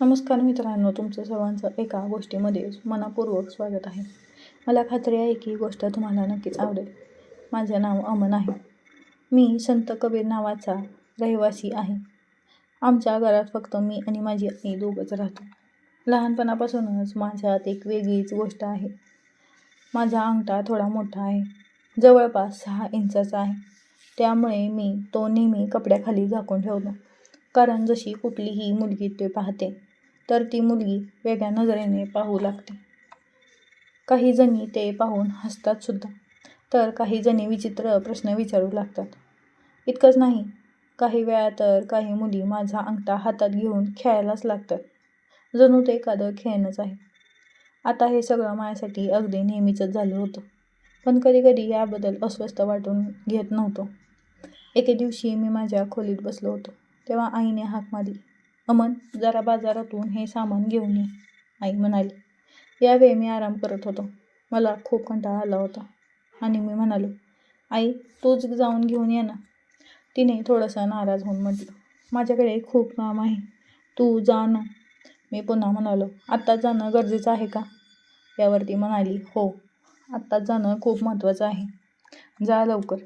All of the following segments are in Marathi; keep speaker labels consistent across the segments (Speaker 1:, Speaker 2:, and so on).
Speaker 1: नमस्कार मित्रांनो तुमचं सर्वांचं एका गोष्टीमध्ये मनापूर्वक स्वागत आहे. मला खात्री आहे की गोष्ट तुम्हाला नक्कीच आवडेल. माझे नाव अमन आहे. मी संत कबीर नावाचा रहिवासी आहे. आमच्या घरात फक्त मी आणि माझी आई दोघंच राहतो. लहानपणापासूनच माझ्यात एक वेगळीच गोष्ट आहे. माझा अंगठा थोडा मोठा आहे. जवळपास सहा इंचाचा आहे. त्यामुळे मी तो नेहमी कपड्याखाली झाकून ठेवतो. कारण जशी कुठलीही मुलगी ते पाहते तर ती मुलगी वेगळ्या नजरेने पाहू लागते. काही जणी ते पाहून हसतात सुद्धा तर काही जणी विचित्र प्रश्न विचारू लागतात. इतकंच नाही काही वेळा तर काही मुली माझा अंगठा हातात घेऊन खेळायलाच लागतात. जणू ते एखादं खेळणंच आहे. आता हे सगळं माझ्यासाठी अगदी नेहमीचंच झालं होतं पण कधीकधी याबद्दल अस्वस्थ वाटून घेत नव्हतो. एके दिवशी मी माझ्या खोलीत बसलो होतो तेव्हा आईने हाक मारली. अमन जरा बाजारातून हे सामान घेऊन ये आई म्हणाली. यावेळी मी आराम करत होतो. मला खूप कंटाळा आला होता. आणि मी म्हणालो आई तूच जाऊन घेऊन ये ना. तिने थोडंसं नाराज होऊन म्हटलं माझ्याकडे खूप काम आहे. तू जा ना. मी पुन्हा म्हणालो आत्ताच जाणं गरजेचं आहे का? यावरती म्हणाली हो आत्ताच जाणं खूप महत्त्वाचं आहे. जा लवकर.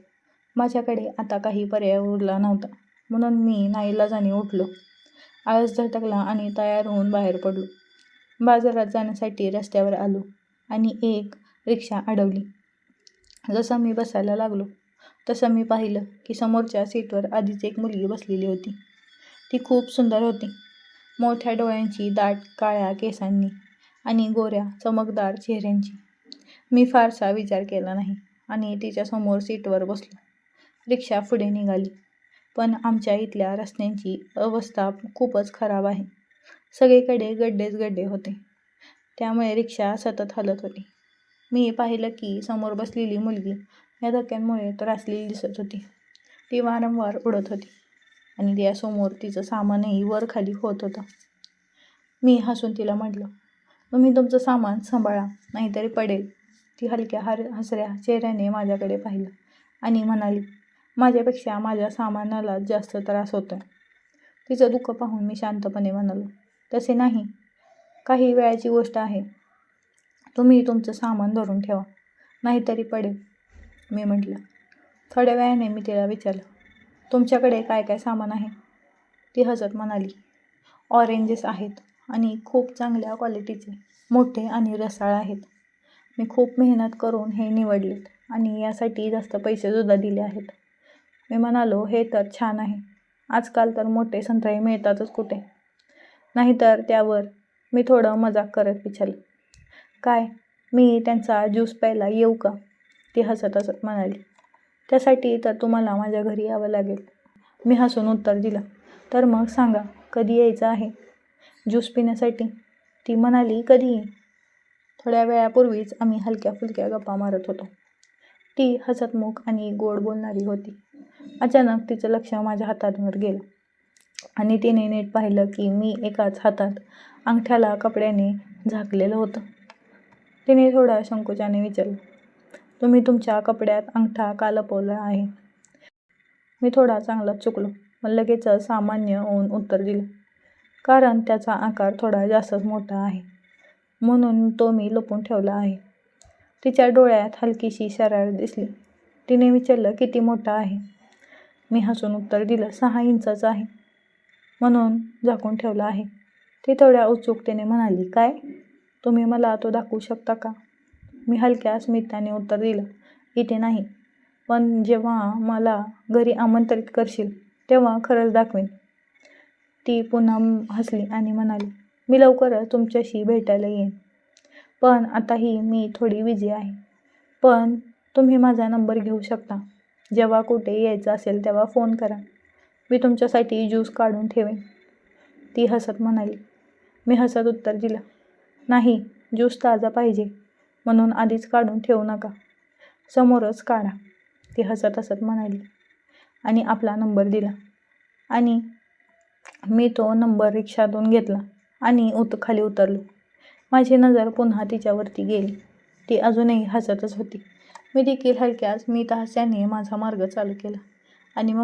Speaker 1: माझ्याकडे आता काही पर्याय उरला नव्हता. म्हणून मी नाईलाजाने उठलो. आळस झटकला आणि तयार होऊन बाहेर पडलो. बाजारात जाण्यासाठी रस्त्यावर आलो आणि एक रिक्षा अडवली. जसं मी बसायला लागलो तसं मी पाहिलं की समोरच्या सीटवर आधीच एक मुलगी बसलेली होती. ती खूप सुंदर होती. मोठ्या डोळ्यांची दाट काळ्या केसांनी आणि गोऱ्या चमकदार चेहऱ्यांची. मी फारसा विचार केला नाही आणि तिच्यासमोर सीटवर बसलो. रिक्षा पुढे निघाली. पण आमच्या इथल्या रस्त्यांची अवस्था खूपच खराब आहे. सगळीकडे गड्डेच गड्डे होते. त्यामुळे रिक्षा सतत हलत होती. मी पाहिलं की समोर बसलेली मुलगी या धक्क्यांमुळे त्रासलेली दिसत होती. ती वारंवार उडत होती आणि त्यासमोर तिचं सामानही वर खाली होत होतं. मी हसून तिला म्हटलं तुम्ही तुमचं सामान सांभाळा नाहीतरी पडेल. ती हलक्या हर हसऱ्या चेहऱ्याने माझ्याकडे पाहिलं आणि म्हणाली माझ्यापेक्षा माझ्या सामानाला जास्त त्रास होतो तिचं दुःख पाहून मी शांतपणे म्हणालो तसे नाही. काही वेळाची गोष्ट आहे. तुम्ही तुमचं सामान धरून ठेवा. नाहीतरी पडेल. मी म्हटलं. थोड्या वेळाने मी तिला विचारलं तुमच्याकडे काय काय सामान आहे? ती हसत म्हणाली ऑरेंजेस आहेत आणि खूप चांगल्या क्वालिटीचे मोठे आणि रसाळ आहेत. मी खूप मेहनत करून हे निवडलेत आणि यासाठी जास्त पैसेसुद्धा दिले आहेत. मी म्हणालो हे तर छान आहे. आजकाल तर मोठे संत्रे मिळतातच कुठे. नाहीतर त्यावर मी थोडं मजाक करत विचारलं काय? मी त्यांचा ज्यूस प्यायला येऊ का? ती हसत हसत म्हणाली. त्यासाठी तर तुम्हाला माझ्या घरी यावं लागेल. मी हसून उत्तर दिलं. तर मग सांगा कधी यायचं आहे ज्यूस पिण्यासाठी? ती म्हणाली कधी? थोड्या वेळापूर्वीच आम्ही हलक्या फुलक्या गप्पा मारत होतो. ती हसतमुख आणि गोड बोलणारी होती. अचानक तिचं लक्ष माझ्या हातांवर गेलं. आणि तिने नीट पाहिलं की मी एकाच हातात अंगठ्याला कपड्याने झाकलेलं होतं. तिने थोडा संकोचाने विचारलं तुम्ही तुमच्या कपड्यात अंगठा का लपवला आहे? मी थोडा चांगलाच चुकलो. मग लगेच सामान्य होऊन उत्तर दिलं कारण त्याचा आकार थोडा जास्तच मोठा आहे. म्हणून तो मी लपून ठेवला आहे. तिच्या डोळ्यात हलकीशी शरार दिसली. तिने विचारलं किती मोठा आहे? मी हसून उत्तर दिलं सहा इंचाचं आहे. म्हणून झाकून ठेवला आहे. ती थोड्या उत्सुकतेने म्हणाली काय? तुम्ही मला तो दाखवू शकता का? मी हलक्या स्मिताने उत्तर दिलं इथे नाही. पण जेव्हा मला घरी आमंत्रित करशील तेव्हा खरंच दाखवेन. ती पुन्हा हसली आणि म्हणाली मी लवकरच तुमच्याशी भेटायला येईन. पण आताही मी थोडी बिझी आहे. पण तुम्ही माझा नंबर घेऊ शकता. जेव्हा कुठे यायचं असेल तेव्हा फोन करा. मी तुमच्यासाठी ज्यूस काढून ठेवेन. ती हसत म्हणाली. मी हसत उत्तर दिलं. नाही ज्यूस ताजा पाहिजे. म्हणून आधीच काढून ठेवू नका. समोरच काढा. ती हसत हसत म्हणाली. आणि आपला नंबर दिला. आणि मी तो नंबर रिक्षातून घेतला आणि उत खाली उतरलो. माझी नजर पुन्हा तिच्यावरती गेली. ती अजूनही हसतच होती. मी देखील हलक्याच मी तहास्याने माझा मार्ग चालू केला. आणि मग